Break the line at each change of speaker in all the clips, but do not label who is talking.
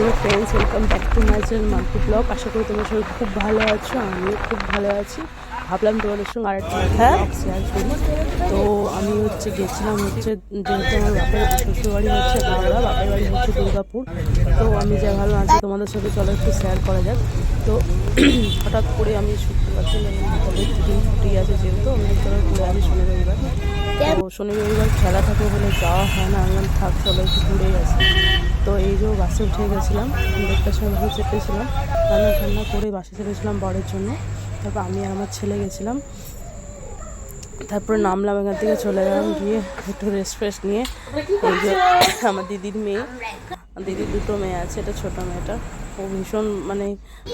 Hello friends welcome back to my channel Mantu blog আশা করি তোমরা সবাই খুব ভালো আছো, আমিও খুব ভালো আছি। ভাবলাম তোমাদের সঙ্গে আরেকটা ব্লগ শেয়ার করি। তো আমি হচ্ছে গেছিলাম হচ্ছে যেহেতু আমার বাপের শ্বশুরবাড়ি হচ্ছে বাংলা বাপের বাড়ি হচ্ছে দুর্গাপুর। তো আমি যা ভালো আছি তোমাদের সাথে চলো একটু শেয়ার করা যাক। তো হঠাৎ করে আমি শুক্রবার দিন কবে দিন ছুটি আছে যেহেতু আমি চলো ঘুরে আসি শনি রবিবার তো শনি রবিবার খেলা থাকে বলে যাওয়া হয় না আমি থাক চলো একটু ঘুরেই আসি তো এই যে বাসে উঠে গেছিলাম দেড়টার সময় চেপেছিলাম রান্না ঠান্না করে বাসে চেপেছিলাম বরের জন্য। তারপর আমি আর আমার ছেলে গেছিলাম। তারপরে নামলাম এখান থেকে, চলে গেলাম গিয়ে একটু রেস্ট ফ্রেস্ট নিয়ে। আমার দিদির মেয়ে। দিদির দুটো মেয়ে আছে, এটা ছোটো মেয়েটা। ও ভীষণ মানে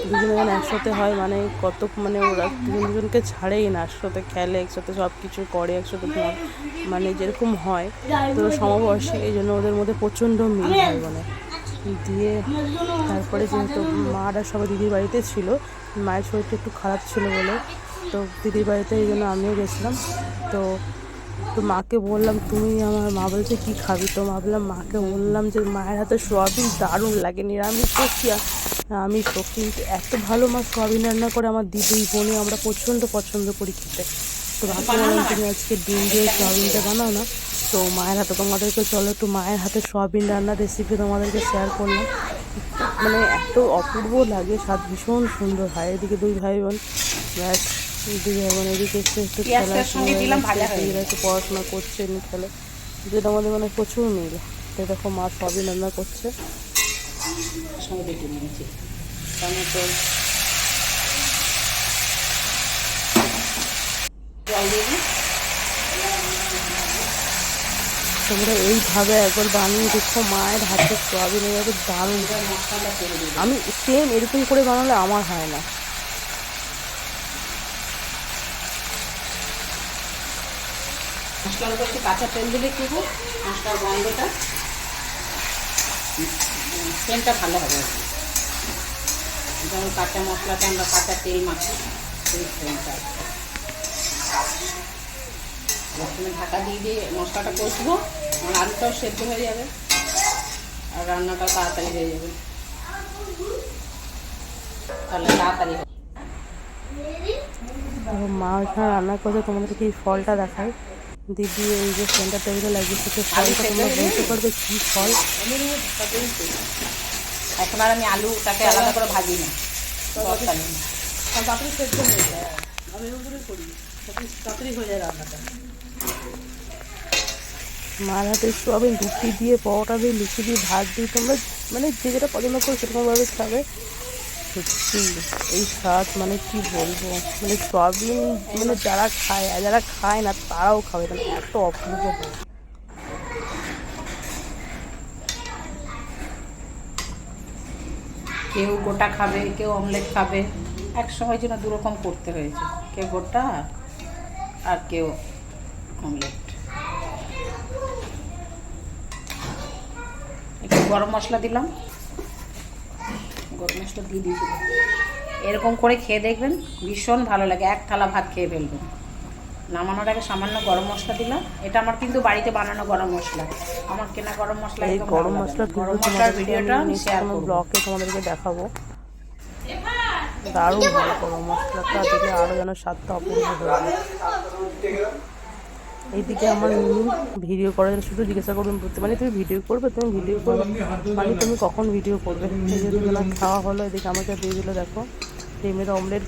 দুজনে যখন একসাথে হয় মানে কত মানে ওরা দুজন দুজনকে ছাড়েই না, একসাথে খেলে, একসাথে সব কিছু করে, একসাথে মানে যেরকম হয়। তো সমবয়সী, এই জন্য ওদের মধ্যে প্রচণ্ড মিল হয় মানে দিয়ে তারপরে যেহেতু মারা সবাই দিদির বাড়িতে ছিল, মায়ের শরীরটা একটু খারাপ ছিল বলে তো দিদির বাড়িতে এই জন্য আমিও গেছিলাম। তো তো মাকে বললাম, তুমি আমার মা বলছে কী খাবি? তো মা বললাম, মাকে বললাম যে মায়ের হাতে সোয়াবিন দারুণ লাগে, নিরামিষ তো কি আর আমি তো, কিন্তু এত ভালো মা সোয়াবিন রান্না করে আমার দিদি বোনে আমরা প্রচণ্ড পছন্দ করি খেতে। তো বললাম তুমি আজকে ডিম দিয়ে সোয়াবিনটা বানাও না। তো মায়ের হাতে তোমাদেরকে চলো একটু মায়ের হাতে সোয়াবিন রান্নার রেসিপি তোমাদেরকে শেয়ার করলাম। মানে এত অপূর্ব লাগে স্বাদ ভীষণ সুন্দর হয়। এদিকে দুই ভাই বোন ব্যাস দুই ভাই বোন এদিকে একটু একটু খেলা একটু পড়াশোনা করছে এমনি খেলে। যেটা আমাদের মানে প্রচুর মিল। তো দেখো মা সবই রান্না করছে।
সঙ্গে বেটে নিয়েছি টমেটো জল দিয়ে দিই
তোমরা এইভাবে একবার বানিয়ে দেখো, মায়ের হাতে সোয়াবিন এভাবে দারুণ।
মশলাটা
আমি সেম এরকম করে বানালে আমার হয় না।
কাঁচা তেল দিলে কি হবে? মশলার গন্ধটা তেলটা ভালো হবে। যেমন কাঁচা মশলাতে আমরা কাঁচা তেল মাখি, সেই তেলটা প্রথমে ঢাকা দিয়ে দিয়ে মশলাটা কষবো আমার আলুটাও সেদ্ধ হয়ে যাবে। আর রান্নাটাও তাড়াতাড়ি হয়ে যাবে। তাহলে তাড়াতাড়ি
মা ওইখানে রান্না করছে তোমাদেরকে এই ফলটা দেখায় দিদি এই যে সেন্টার টেবিলে লাগিয়েছে তো ফলটা তোমরা বলতে পারবে কী ফল?
এখন আর আমি আলুটাকে আলাদা করে ভাজি না
তাড়াতাড়ি সেদ্ধ হয়ে যায়। আমি করি তাড়াতাড়ি হয়ে যায় রান্নাটা। মার হাতে সোয়াবিন রুটি দিয়ে, পরোটা দিয়ে, লুচি দিয়ে ভাত দিয়ে, তোমরা মানে যে যেটা পছন্দ করো সেরকমভাবে খাবে। সত্যি, এই স্বাদ মানে কি বলব? মানে সোয়াবিন মানে যারা খায়, আর যারা খায় না, তারাও খাবে মানে এত অপূর্ব
কেউ গোটা খাবে, কেউ অমলেট খাবে। একসময় জন্য দুরকম করতে হয়েছে। কেউ গোটা আর কেউ অমলেট একটু গরম মশলা দিলাম। গরম মশলা দিয়ে দিয়েছিলাম এরকম করে খেয়ে দেখবেন ভীষণ ভালো লাগে। এক থালা ভাত খেয়ে ফেলবেন। নামানোর আগে সামান্য গরম মশলা দিলাম। এটা আমার কিন্তু বাড়িতে বানানো গরম মশলা। আমার কেনা গরম মশলা
এই গরম মশলা।
গরম মশলার ভিডিওটা আমি শেয়ার করব।
ব্লগে তোমাদেরকে দেখাবো। দারুণ ভালো গরম মশলাটা দিলে আরও যেন স্বাদটা অপূর্ব হয়ে এইদিকে আমার মিনি ভিডিও করার জন্য শুধু জিজ্ঞাসা করবেন বলতে মানে তুমি ভিডিও করবে, তুমি ভিডিও করবে। মানে তুমি কখন ভিডিও করবে? খাওয়া হলো, এদিকে আমাকে দিয়ে দিলো, দেখো, ডিমের অমলেট